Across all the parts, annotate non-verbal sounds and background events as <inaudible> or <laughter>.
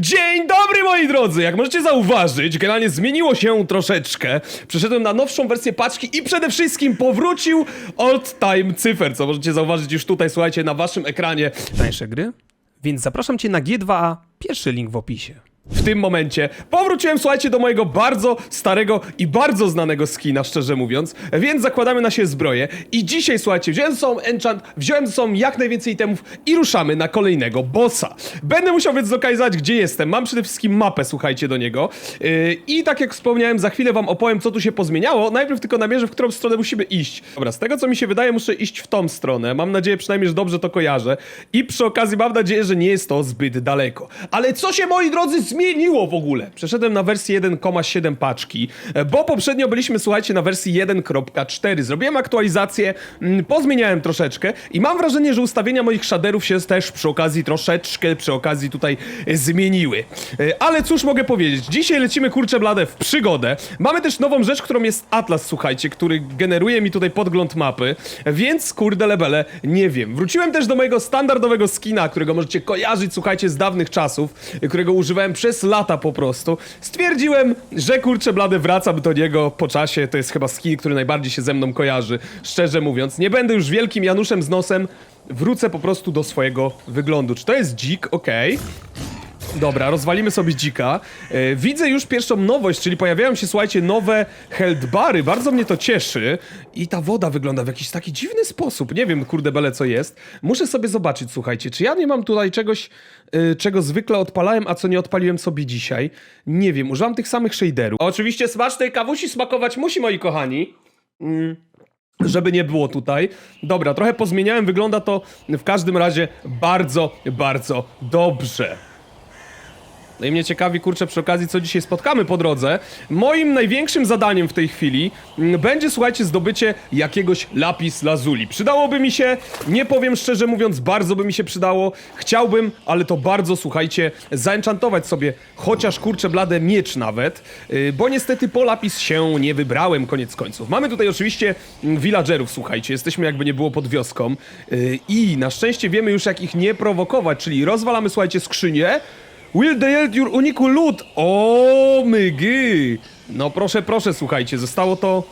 Dzień dobry moi drodzy! Jak możecie zauważyć, generalnie zmieniło się troszeczkę. Przeszedłem na nowszą wersję paczki i przede wszystkim powrócił old time cyfer, co możecie zauważyć już tutaj, słuchajcie, na waszym ekranie. Tańsze gry? Więc zapraszam cię na G2A, pierwszy link w opisie. W tym momencie powróciłem, słuchajcie, do mojego bardzo starego i bardzo znanego skina, szczerze mówiąc, więc zakładamy na siebie zbroję i dzisiaj, słuchajcie, wziąłem ze sobą enchant, wziąłem ze sobą jak najwięcej itemów i ruszamy na kolejnego bossa. Będę musiał więc zlokalizować, gdzie jestem. Mam przede wszystkim mapę, słuchajcie, do niego yy, i tak jak wspomniałem, za chwilę wam opowiem, co tu się pozmieniało. Najpierw tylko namierzę, w którą stronę musimy iść. Dobra, z tego, co mi się wydaje, muszę iść w tą stronę. Mam nadzieję przynajmniej, że dobrze to kojarzę i przy okazji mam nadzieję, że nie jest to zbyt daleko. Ale co się, moi drodzy, zmieniło w ogóle? Przeszedłem na wersję 1,7 paczki, e, bo poprzednio byliśmy, słuchajcie, na wersji 1.4. Zrobiłem aktualizację, mm, pozmieniałem troszeczkę i mam wrażenie, że ustawienia moich shaderów się też przy okazji troszeczkę, przy okazji tutaj e, zmieniły. E, Ale cóż mogę powiedzieć? Dzisiaj lecimy, kurczę blade, w przygodę. Mamy też nową rzecz, którą jest Atlas, słuchajcie, który generuje mi tutaj podgląd mapy, więc kurde lebele, nie wiem. Wróciłem też do mojego standardowego skina, którego możecie kojarzyć, słuchajcie, z dawnych czasów, którego używałem przez lata po prostu. Stwierdziłem, że kurczę blade, wracam do niego po czasie. To jest chyba skin, który najbardziej się ze mną kojarzy, szczerze mówiąc. Nie będę już wielkim Januszem z nosem, wrócę po prostu do swojego wyglądu. Czy to jest dzik? Okej. Dobra, rozwalimy sobie dzika. E, widzę już pierwszą nowość, czyli pojawiają się, słuchajcie, nowe health bary. Bardzo mnie to cieszy. I ta woda wygląda w jakiś taki dziwny sposób. Nie wiem, kurde bele, co jest. Muszę sobie zobaczyć, słuchajcie, czy ja nie mam tutaj czegoś, e, czego zwykle odpalałem, a co nie odpaliłem sobie dzisiaj. Nie wiem, używam tych samych shaderów. Oczywiście smacznej kawusi smakować musi, moi kochani. Mm żeby nie było tutaj. Dobra, trochę pozmieniałem, wygląda to w każdym razie bardzo, bardzo dobrze. No i mnie ciekawi, kurczę, przy okazji, co dzisiaj spotkamy po drodze. Moim największym zadaniem w tej chwili mm, będzie, słuchajcie, zdobycie jakiegoś lapis lazuli. Przydałoby mi się, nie powiem szczerze mówiąc, bardzo by mi się przydało. Chciałbym, ale to bardzo, słuchajcie, zaenchantować sobie chociaż, kurczę, blade miecz nawet, yy, bo niestety po lapis się nie wybrałem, koniec końców. Mamy tutaj oczywiście mm, villagerów, słuchajcie, jesteśmy jakby nie było pod wioską yy, i na szczęście wiemy już, jak ich nie prowokować, czyli rozwalamy, słuchajcie, skrzynię, Will they yield unique loot? O, mygy! No proszę, proszę, słuchajcie, zostało to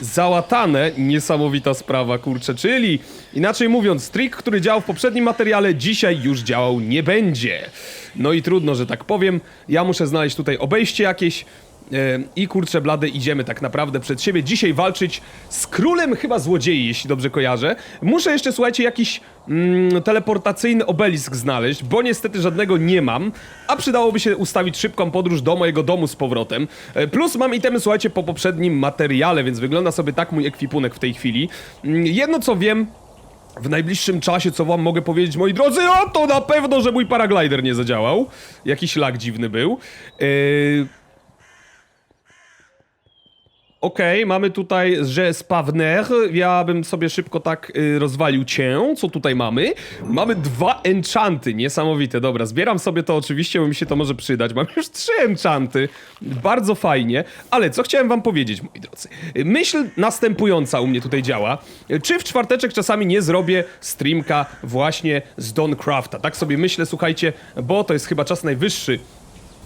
załatane. Niesamowita sprawa, kurczę, czyli inaczej mówiąc, trik, który działał w poprzednim materiale, dzisiaj już działał nie będzie. No i trudno, że tak powiem. Ja muszę znaleźć tutaj obejście jakieś. E, I kurczę blady, idziemy tak naprawdę przed siebie dzisiaj walczyć z królem chyba złodziei, jeśli dobrze kojarzę. Muszę jeszcze, słuchajcie, jakiś mm, teleportacyjny obelisk znaleźć, bo niestety żadnego nie mam, a przydałoby się ustawić szybką podróż do mojego domu z powrotem. E, Plus mam itemy, słuchajcie, po poprzednim materiale, więc wygląda sobie tak mój ekwipunek w tej chwili. Mm, Jedno co wiem, w najbliższym czasie, co wam mogę powiedzieć, moi drodzy, o to na pewno, że mój paraglider nie zadziałał. Jakiś lag dziwny był. Yy... Okej, mamy tutaj, że spawner. Ja bym sobie szybko tak y, rozwalił cię. Co tutaj mamy? Mamy dwa enchanty, niesamowite. Dobra, zbieram sobie to oczywiście, bo mi się to może przydać. Mam już trzy enchanty. Bardzo fajnie. Ale co chciałem wam powiedzieć, moi drodzy? Myśl następująca u mnie tutaj działa. Czy w czwarteczek czasami nie zrobię streamka właśnie z Doncrafta? Tak sobie myślę, słuchajcie, bo to jest chyba czas najwyższy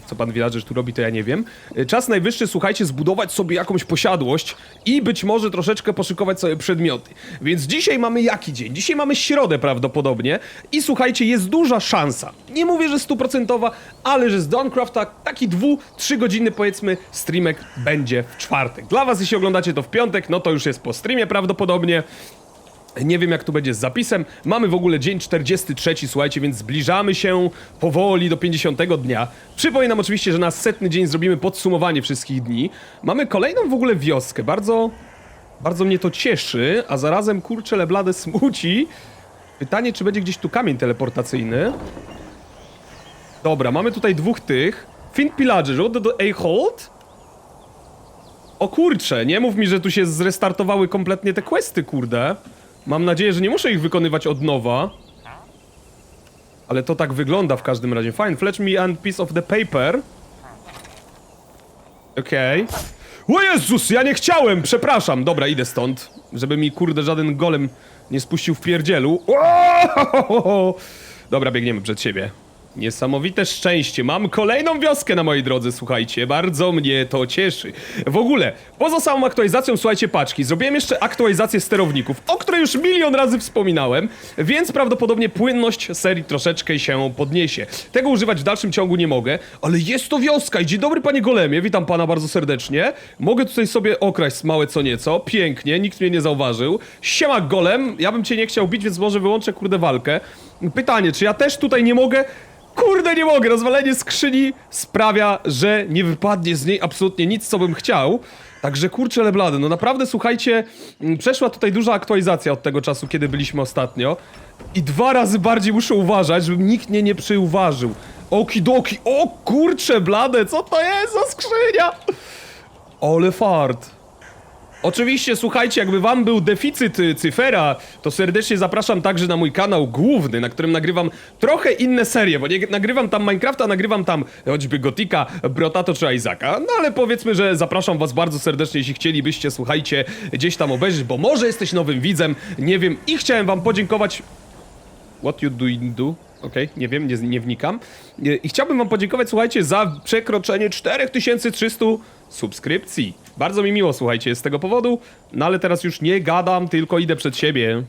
co pan villager tu robi, to ja nie wiem. Y, Czas najwyższy, słuchajcie, zbudować sobie jakąś posiadłość i być może troszeczkę poszykować sobie przedmioty. Więc dzisiaj mamy jaki dzień? Dzisiaj mamy środę prawdopodobnie i słuchajcie, jest duża szansa. Nie mówię, że stuprocentowa, ale że z Dawncrafta taki dwu, trzy godziny powiedzmy streamek będzie w czwartek. Dla was, jeśli oglądacie to w piątek, no to już jest po streamie prawdopodobnie. Nie wiem jak tu będzie z zapisem. Mamy w ogóle dzień 43, słuchajcie, więc zbliżamy się powoli do 50 dnia. Przypominam oczywiście, że na setny dzień zrobimy podsumowanie wszystkich dni. Mamy kolejną w ogóle wioskę. Bardzo, bardzo mnie to cieszy, a zarazem kurczę leblade smuci. Pytanie, czy będzie gdzieś tu kamień teleportacyjny? Dobra, mamy tutaj dwóch tych. Fint Pillager, Road do A-Hold? O kurcze, nie mów mi, że tu się zrestartowały kompletnie te questy, kurde. Mam nadzieję, że nie muszę ich wykonywać od nowa. Ale to tak wygląda w każdym razie. Fine, fetch me and piece of the paper. Okej. Okay. O Jezus, ja nie chciałem, przepraszam. Dobra, idę stąd. Żeby mi, kurde, żaden golem nie spuścił w pierdzielu. Dobra, biegniemy przed siebie. Niesamowite szczęście. Mam kolejną wioskę na mojej drodze, słuchajcie. Bardzo mnie to cieszy. W ogóle, poza samą aktualizacją, słuchajcie, paczki, zrobiłem jeszcze aktualizację sterowników, o której już milion razy wspominałem, więc prawdopodobnie płynność serii troszeczkę się podniesie. Tego używać w dalszym ciągu nie mogę, ale jest to wioska i dzień dobry, panie Golemie, witam pana bardzo serdecznie. Mogę tutaj sobie okraść małe co nieco, pięknie, nikt mnie nie zauważył. Siema Golem, ja bym cię nie chciał bić, więc może wyłączę kurde walkę. Pytanie, czy ja też tutaj nie mogę... Kurde, nie mogę! Rozwalenie skrzyni sprawia, że nie wypadnie z niej absolutnie nic, co bym chciał. Także kurczę leblady, no naprawdę słuchajcie, mm, przeszła tutaj duża aktualizacja od tego czasu, kiedy byliśmy ostatnio. I dwa razy bardziej muszę uważać, żeby nikt mnie nie przyuważył. Okidoki, o kurcze blade, co to jest za skrzynia? Ole fart. Oczywiście, słuchajcie, jakby wam był deficyt y, cyfera, to serdecznie zapraszam także na mój kanał główny, na którym nagrywam trochę inne serie, bo nie nagrywam tam Minecrafta, nagrywam tam choćby Gotika, Brotato czy Isaaca. No ale powiedzmy, że zapraszam was bardzo serdecznie, jeśli chcielibyście, słuchajcie, gdzieś tam obejrzeć, bo może jesteś nowym widzem, nie wiem, i chciałem wam podziękować What you doing do? Okej, nie wiem, nie, nie wnikam. I i chciałbym wam podziękować, słuchajcie, za przekroczenie 4300 subskrypcji. Bardzo mi miło, słuchajcie, z tego powodu. No ale teraz już nie gadam, tylko idę przed siebie.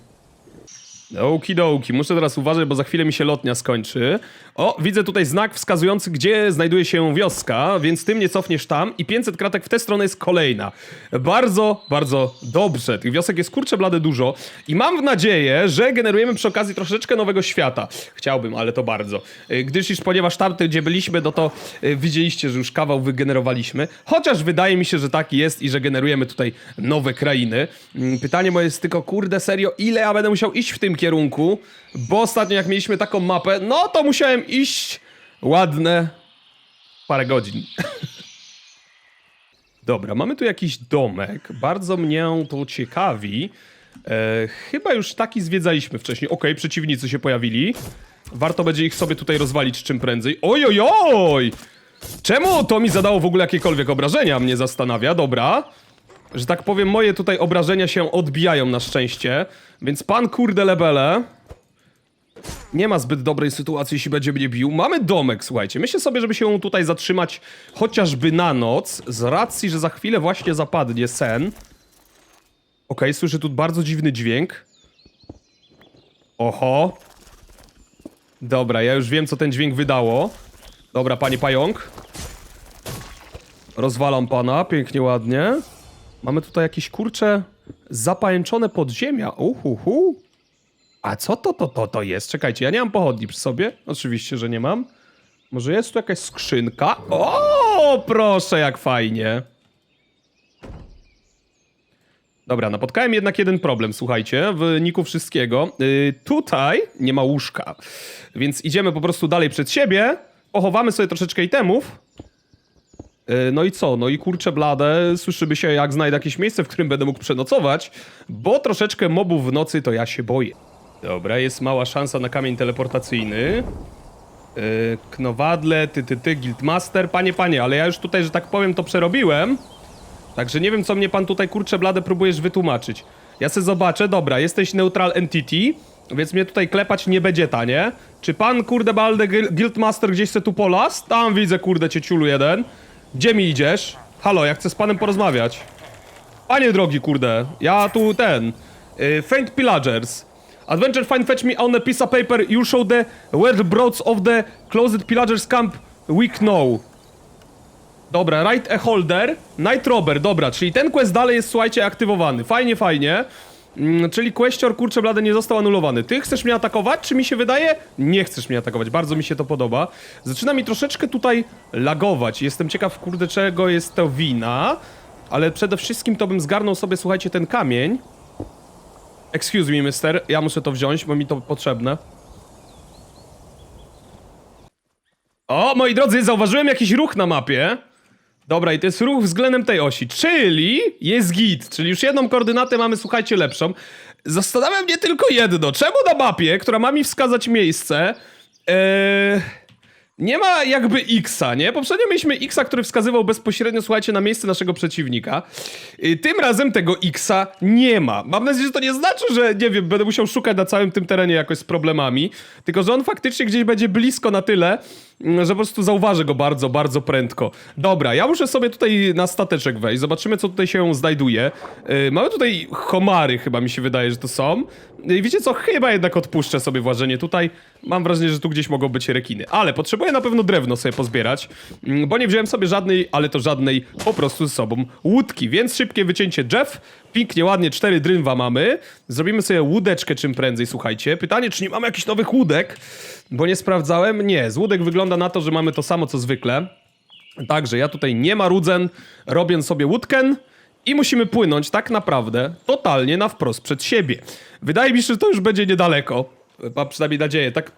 Okidoki, muszę teraz uważać, bo za chwilę mi się lotnia skończy. O, widzę tutaj znak wskazujący, gdzie znajduje się wioska, więc ty mnie cofniesz tam i 500 kratek w tę stronę jest kolejna. Bardzo, bardzo dobrze. Tych wiosek jest kurczę blade dużo i mam nadzieję, że generujemy przy okazji troszeczkę nowego świata. Chciałbym, ale to bardzo. Y, Gdyż już ponieważ tamty, gdzie byliśmy, no to y, widzieliście, że już kawał wygenerowaliśmy. Chociaż wydaje mi się, że tak jest i że generujemy tutaj nowe krainy. Mm, Pytanie moje jest tylko, kurde, serio, ile ja będę musiał iść w tym kierunku? Bo ostatnio jak mieliśmy taką mapę, no to musiałem iść ładne parę godzin. <laughs> Dobra, mamy tu jakiś domek. Bardzo mnie to ciekawi. E, chyba już taki zwiedzaliśmy wcześniej. Okej, przeciwnicy się pojawili. Warto będzie ich sobie tutaj rozwalić czym prędzej. Oj, oj, oj! Czemu to mi zadało w ogóle jakiekolwiek obrażenia? Mnie zastanawia. Dobra. Że tak powiem, moje tutaj obrażenia się odbijają na szczęście. Więc pan kurde lebele nie ma zbyt dobrej sytuacji, jeśli będzie mnie bił. Mamy domek, słuchajcie. Myślę sobie, żeby się tutaj zatrzymać chociażby na noc, z racji, że za chwilę właśnie zapadnie sen. Okej, słyszę tu bardzo dziwny dźwięk. Oho. Dobra, ja już wiem, co ten dźwięk wydało. Dobra, panie pająk. Rozwalam pana, pięknie, ładnie. Mamy tutaj jakieś, kurcze, zapajęczone podziemia. Uhuhu. A co to, to, to, to jest? Czekajcie, ja nie mam pochodni przy sobie. Oczywiście, że nie mam. Może jest tu jakaś skrzynka? O, proszę, jak fajnie. Dobra, napotkałem jednak jeden problem, słuchajcie, w niku wszystkiego. Yy, tutaj nie ma łóżka, więc idziemy po prostu dalej przed siebie, pochowamy sobie troszeczkę itemów. Yy, no i co? No i kurczę blade, słyszymy się jak znajdę jakieś miejsce, w którym będę mógł przenocować, bo troszeczkę mobów w nocy to ja się boję. Dobra, jest mała szansa na kamień teleportacyjny. Yy, knowadle, ty, ty, ty, guildmaster, panie, panie, ale ja już tutaj, że tak powiem, to przerobiłem. Także nie wiem, co mnie pan tutaj, kurczę blade, próbujesz wytłumaczyć. Ja se zobaczę, dobra, jesteś neutral entity, więc mnie tutaj klepać nie będzie tanie. Czy pan, kurde balde, guildmaster gdzieś se tu polas? Tam widzę, kurde, cieciulu jeden. Gdzie mi idziesz? Halo, ja chcę z panem porozmawiać. Panie drogi, kurde, ja tu ten... Y, Faint Pillagers. Adventure find fetch me on a piece of paper. You show the whereabouts of the closed pillagers camp. We know. Dobra, right a holder, night robber, dobra, czyli ten quest dalej jest, słuchajcie, aktywowany. Fajnie, fajnie. Mm, czyli questor, kurczę blady, nie został anulowany. Ty chcesz mnie atakować, czy mi się wydaje? Nie chcesz mnie atakować, bardzo mi się to podoba. Zaczyna mi troszeczkę tutaj lagować. Jestem ciekaw, kurde, czego jest to wina. Ale przede wszystkim to bym zgarnął sobie, słuchajcie, ten kamień. Excuse me, mister, ja muszę to wziąć, bo mi to potrzebne. O, moi drodzy, zauważyłem jakiś ruch na mapie. Dobra, i to jest ruch względem tej osi, czyli jest git, czyli już jedną koordynatę mamy, słuchajcie, lepszą. Zastanawia mnie tylko jedno, czemu na mapie, która ma mi wskazać miejsce, ee, nie ma jakby X-a, nie? Poprzednio mieliśmy X-a, który wskazywał bezpośrednio, słuchajcie, na miejsce naszego przeciwnika. Y, Tym razem tego X-a nie ma. Mam nadzieję, że to nie znaczy, że, nie wiem, będę musiał szukać na całym tym terenie jakoś z problemami, tylko że on faktycznie gdzieś będzie blisko na tyle, że po prostu zauważę go bardzo, bardzo prędko. Dobra, ja muszę sobie tutaj na stateczek wejść, zobaczymy, co tutaj się znajduje. Y, Mamy tutaj homary, chyba mi się wydaje, że to są. I wiecie co, chyba jednak odpuszczę sobie włażenie tutaj. Mam wrażenie, że tu gdzieś mogą być rekiny. Ale potrzebuję na pewno drewno sobie pozbierać, mm, bo nie wziąłem sobie żadnej, ale to żadnej po prostu ze sobą łódki. Więc szybkie wycięcie drzew. Pięknie, ładnie, cztery drynwa mamy. Zrobimy sobie łódeczkę czym prędzej, słuchajcie. Pytanie, czy nie mamy jakichś nowych łódek? Bo nie sprawdzałem. Nie, z łódek wygląda na to, że mamy to samo co zwykle. Także ja tutaj nie marudzę, robię sobie łódkę i musimy płynąć tak naprawdę totalnie na wprost przed siebie. Wydaje mi się, że to już będzie niedaleko. Mam przynajmniej nadzieję, tak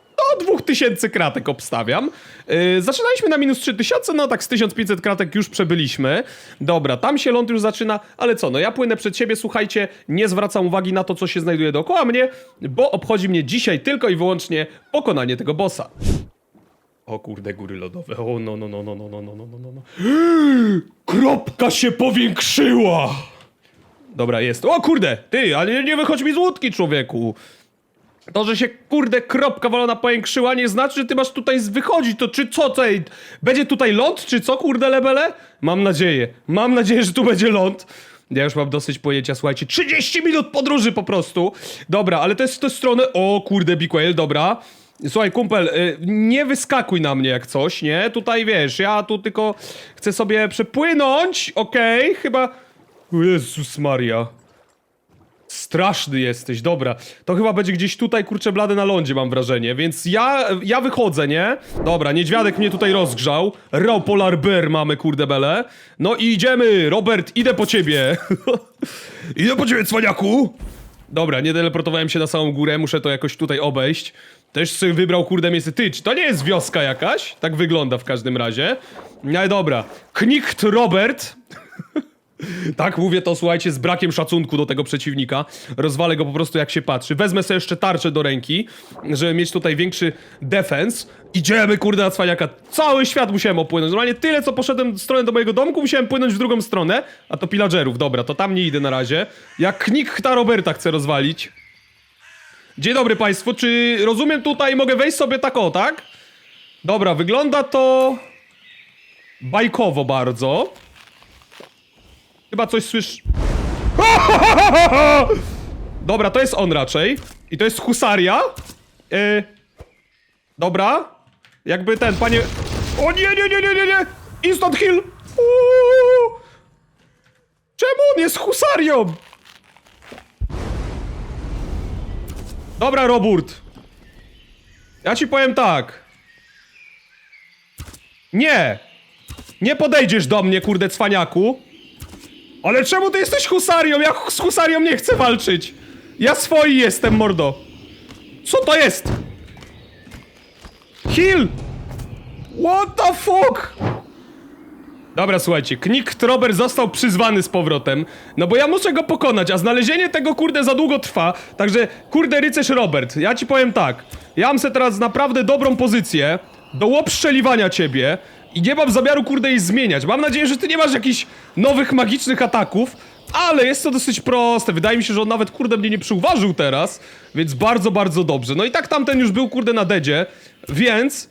do 2000 kratek obstawiam. Yy, zaczynaliśmy na minus 3000, no tak z 1500 kratek już przebyliśmy. Dobra, tam się ląd już zaczyna, ale co, no ja płynę przed siebie, słuchajcie, nie zwracam uwagi na to, co się znajduje dookoła mnie, bo obchodzi mnie dzisiaj tylko i wyłącznie pokonanie tego bossa. O kurde, góry lodowe. O no, no, no, no, no, no, no, no, no, no, no. Kropka się powiększyła! Dobra, jest. O kurde, ty, ale nie wychodź mi z łódki, człowieku. To, że się kurde kropka walona powiększyła, nie znaczy, że ty masz tutaj z- wychodzić. To czy co, ej, będzie tutaj ląd, czy co, kurde lebele? Mam nadzieję. Mam nadzieję, że tu będzie ląd. Ja już mam dosyć pojęcia, słuchajcie. 30 minut podróży po prostu. Dobra, ale to jest w tę stronę. O kurde, Big dobra. Słuchaj, kumpel, y, nie wyskakuj na mnie jak coś, nie? Tutaj wiesz, ja tu tylko chcę sobie przepłynąć, okej, chyba... O Jezus Maria. Straszny jesteś, dobra. To chyba będzie gdzieś tutaj, kurczę, blade na lądzie, mam wrażenie, więc ja, ja wychodzę, nie? Dobra, niedźwiadek mnie tutaj rozgrzał. Raw Polar Bear mamy, kurde bele. No i idziemy, Robert, idę po ciebie. <laughs> idę po ciebie, cwaniaku. Dobra, nie teleportowałem się na samą górę, muszę to jakoś tutaj obejść. Też sobie wybrał, kurde, miejsce. Ty, to nie jest wioska jakaś? Tak wygląda w każdym razie. No ale dobra. Knicht Robert. Tak, mówię to, słuchajcie, z brakiem szacunku do tego przeciwnika. Rozwalę go po prostu jak się patrzy. Wezmę sobie jeszcze tarczę do ręki, żeby mieć tutaj większy defens. Idziemy, kurde, na cwaniaka. Cały świat musiałem opłynąć. Normalnie tyle, co poszedłem w stronę do mojego domku, musiałem płynąć w drugą stronę. A to pillagerów, dobra, to tam nie idę na razie. Jak Knikta Roberta chcę rozwalić. Dzień dobry państwu, czy rozumiem tutaj, mogę wejść sobie tak o, tak? Dobra, wygląda to... Bajkowo bardzo. Chyba coś słysz... <laughs> Dobra, to jest on raczej. I to jest husaria. Yy... Dobra. Jakby ten, panie... O nie, nie, nie, nie, nie, nie! Instant kill! Uuu! Czemu on jest husarią? Dobra, Roburt. Ja ci powiem tak. Nie! Nie podejdziesz do mnie, kurde cwaniaku. Ale czemu ty jesteś husarią? Ja z husarią nie chcę walczyć. Ja swoi jestem, mordo. Co to jest? Heal! What the fuck? Dobra, słuchajcie, Knik Trober został przyzwany z powrotem, no bo ja muszę go pokonać, a znalezienie tego kurde za długo trwa, także kurde rycerz Robert, ja ci powiem tak, ja mam se teraz naprawdę dobrą pozycję do łopszczeliwania ciebie i nie mam zamiaru kurde jej zmieniać, mam nadzieję, że ty nie masz jakichś nowych magicznych ataków, ale jest to dosyć proste, wydaje mi się, że on nawet kurde mnie nie przyuważył teraz, więc bardzo, bardzo dobrze, no i tak tamten już był kurde na dedzie, więc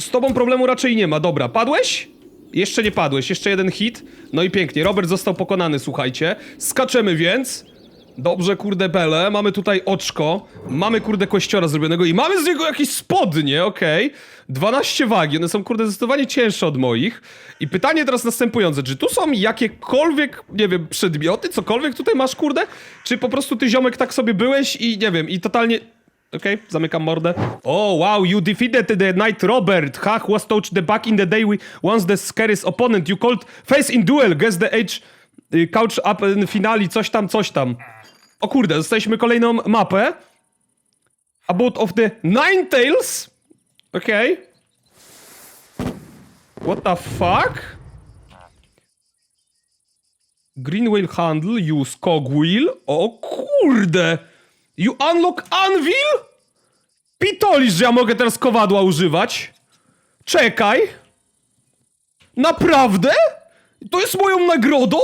z tobą problemu raczej nie ma, dobra, padłeś? Jeszcze nie padłeś, jeszcze jeden hit. No i pięknie, Robert został pokonany, słuchajcie. Skaczemy więc. Dobrze, kurde bele, mamy tutaj oczko, mamy kurde kościora zrobionego i mamy z niego jakieś spodnie, okej. 12 wagi, one są kurde zdecydowanie cięższe od moich. I pytanie teraz następujące, czy tu są jakiekolwiek, nie wiem, przedmioty, cokolwiek tutaj masz, kurde? Czy po prostu ty ziomek tak sobie byłeś i nie wiem, i totalnie... Okej, zamykam mordę. Oh, wow, you defeated the Knight Robert. Hach was touched the back in the day we once the scariest opponent. You called face in duel, guess the age, y, couch up in finale, coś tam, coś tam. O kurde, dostaliśmy kolejną mapę. About of the Nine Tails. Okej. What the fuck? Greenwheel handle, use cogwheel. O kurde! You unlock anvil? Pitolisz, że ja mogę teraz kowadła używać. Czekaj! Naprawdę? To jest moją nagrodą?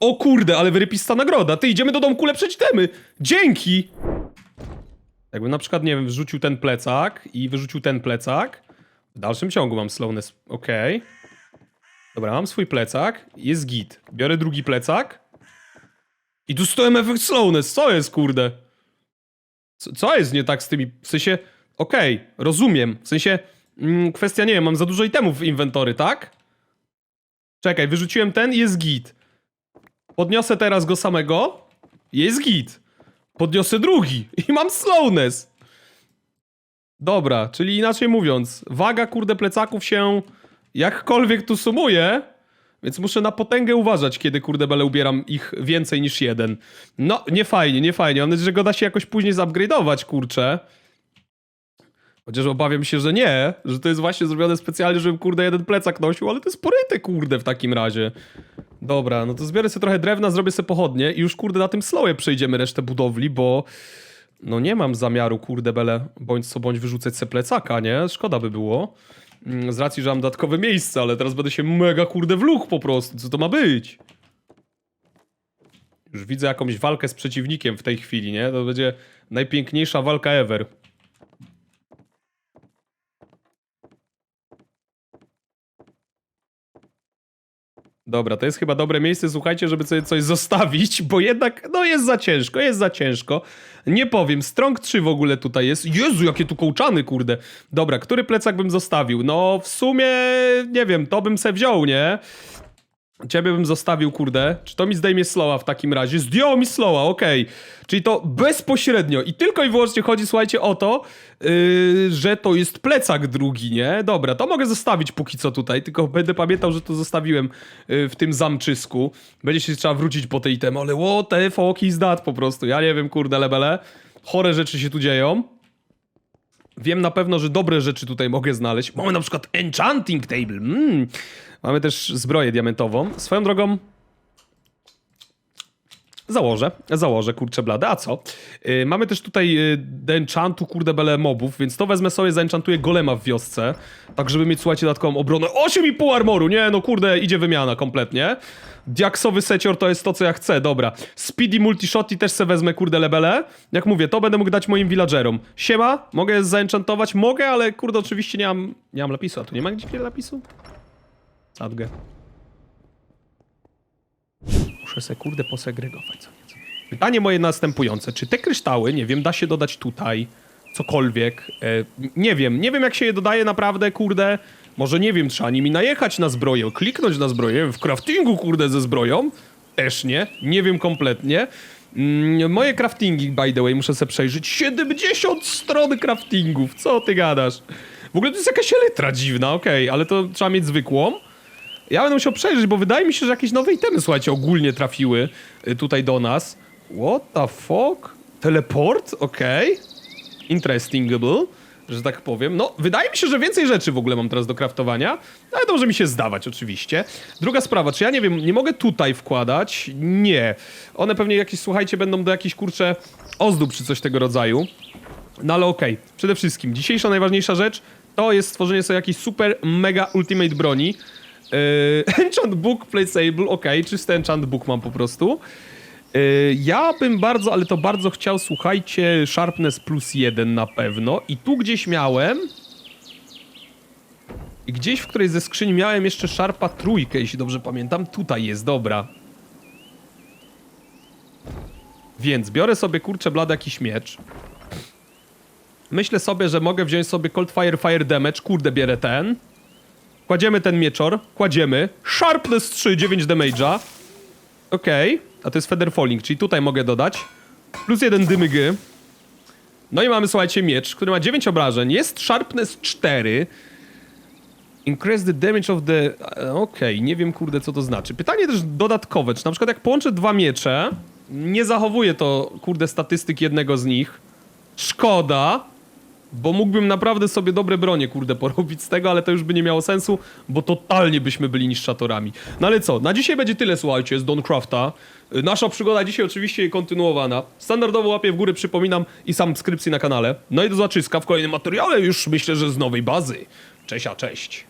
O kurde, ale wyrypista nagroda. Ty, idziemy do domku lepsze temy. Dzięki! Jakbym na przykład, nie wiem, wrzucił ten plecak i wyrzucił ten plecak. W dalszym ciągu mam slowness. Okej. Dobra, mam swój plecak. Jest git. Biorę drugi plecak. I tu stołem efekt slowness. Co jest, kurde? Co, co jest nie tak z tymi... W sensie... Okej, rozumiem. W sensie... Mm, kwestia, nie wiem, mam za dużo itemów w inwentory, tak? Czekaj, wyrzuciłem ten i jest git. Podniosę teraz go samego. Jest git. Podniosę drugi <laughs> i mam slowness. Dobra, czyli inaczej mówiąc, waga kurde plecaków się jakkolwiek tu sumuje, więc muszę na potęgę uważać, kiedy kurde bele ubieram ich więcej niż jeden. No, nie fajnie, nie fajnie. Mam nadzieję, że go da się jakoś później zupgrade'ować, kurczę. Chociaż obawiam się, że nie, że to jest właśnie zrobione specjalnie, żebym kurde jeden plecak nosił, ale to jest poryte kurde w takim razie. Dobra, no to zbiorę sobie trochę drewna, zrobię sobie pochodnie i już kurde na tym slowie przejdziemy resztę budowli, bo no nie mam zamiaru kurde bele bądź co bądź wyrzucać se plecaka, nie? Szkoda by było. Mm, Z racji, że mam dodatkowe miejsce, ale teraz będę się mega kurde wlókł po prostu. Co to ma być? Już widzę jakąś walkę z przeciwnikiem w tej chwili, nie? To będzie najpiękniejsza walka ever. Dobra, to jest chyba dobre miejsce, słuchajcie, żeby sobie coś zostawić, bo jednak, no jest za ciężko, jest za ciężko. Nie powiem, Strong 3 w ogóle tutaj jest. Jezu, jakie tu kołczany, kurde. Dobra, który plecak bym zostawił? No, w sumie, nie wiem, to bym se wziął, nie? Ciebie bym zostawił, kurde. Czy to mi zdejmie slowa w takim razie? Zdjęło mi slowa, okej. Czyli to bezpośrednio i tylko i wyłącznie chodzi, słuchajcie, o to, yy, że to jest plecak drugi, nie? Dobra, to mogę zostawić póki co tutaj, tylko będę pamiętał, że to zostawiłem yy, w tym zamczysku. Będzie się trzeba wrócić po tej temy, ale what the fuck is that po prostu. Ja nie wiem, kurde, lebele. Chore rzeczy się tu dzieją. Wiem na pewno, że dobre rzeczy tutaj mogę znaleźć. Mamy na przykład Enchanting Table. Mm. Mamy też zbroję diamentową. Swoją drogą. Założę, założę, kurczę blade, a co? Yy, mamy też tutaj yy, do enchantu, kurde bele mobów, więc to wezmę sobie, zaenchantuję golema w wiosce, tak żeby mieć, słuchajcie, dodatkową obronę. 8,5 armoru, nie, no kurde, idzie wymiana kompletnie. Diaksowy secior to jest to, co ja chcę, dobra. Speedy multishot i też se wezmę, kurde, lebele. Jak mówię, to będę mógł dać moim villagerom. Siema, mogę zaenchantować? Mogę, ale kurde, oczywiście nie mam, nie mam lapisu, a tu nie ma gdzie lapisu? Muszę se kurde posegregować co nieco. Pytanie moje następujące. Czy te kryształy, nie wiem, da się dodać tutaj cokolwiek? E, nie wiem, nie wiem jak się je dodaje naprawdę, kurde. Może nie wiem, trzeba nimi najechać na zbroję, kliknąć na zbroję, w craftingu, kurde, ze zbroją. Też nie, nie wiem kompletnie. Mm, moje craftingi, by the way, muszę sobie przejrzeć. 70 stron craftingów, co ty gadasz? W ogóle to jest jakaś elytra dziwna, okej, ale to trzeba mieć zwykłą. Ja będę musiał przejrzeć, bo wydaje mi się, że jakieś nowe itemy, słuchajcie, ogólnie trafiły y, tutaj do nas. What the fuck? Teleport? Okej. Interestingable, że tak powiem. No, wydaje mi się, że więcej rzeczy w ogóle mam teraz do craftowania, ale to może mi się zdawać oczywiście. Druga sprawa, czy ja nie wiem, nie mogę tutaj wkładać? Nie. One pewnie jakieś, słuchajcie, będą do jakichś, kurczę, ozdób czy coś tego rodzaju. No ale okej, przede wszystkim dzisiejsza najważniejsza rzecz to jest stworzenie sobie jakiejś super, mega ultimate broni. <laughs> Yy, enchant book placeable, okej, czysty enchant book mam po prostu. Yy, ja bym bardzo, ale to bardzo chciał, słuchajcie, sharpness plus jeden na pewno. I tu gdzieś miałem... I gdzieś w którejś ze skrzyni miałem jeszcze sharpa trójkę, jeśli dobrze pamiętam. Tutaj jest, dobra. Więc biorę sobie, kurczę, blady jakiś miecz. Myślę sobie, że mogę wziąć sobie Cold Fire Fire Damage. Kurde, bierę ten. Kładziemy ten mieczor. Kładziemy. Sharpness 3, 9 damage'a. Okej. A to jest Feather Falling, czyli tutaj mogę dodać. Plus jeden dymygy. No i mamy, słuchajcie, miecz, który ma 9 obrażeń. Jest Sharpness 4. Increase the damage of the... Okej, nie wiem, kurde, co to znaczy. Pytanie też dodatkowe, czy na przykład jak połączę dwa miecze, nie zachowuje to, kurde, statystyk jednego z nich. Szkoda, bo mógłbym naprawdę sobie dobre bronie, kurde, <laughs> porobić z tego, ale to już by nie miało sensu, bo totalnie byśmy byli niszczatorami. No ale co, na dzisiaj będzie tyle, słuchajcie, z Doncrafta. Y, Nasza przygoda dzisiaj oczywiście kontynuowana. Standardowo łapię w górę, przypominam, i subskrypcji na kanale. No i do zaczyska w kolejnym materiale, już myślę, że z nowej bazy. Cześć, a cześć.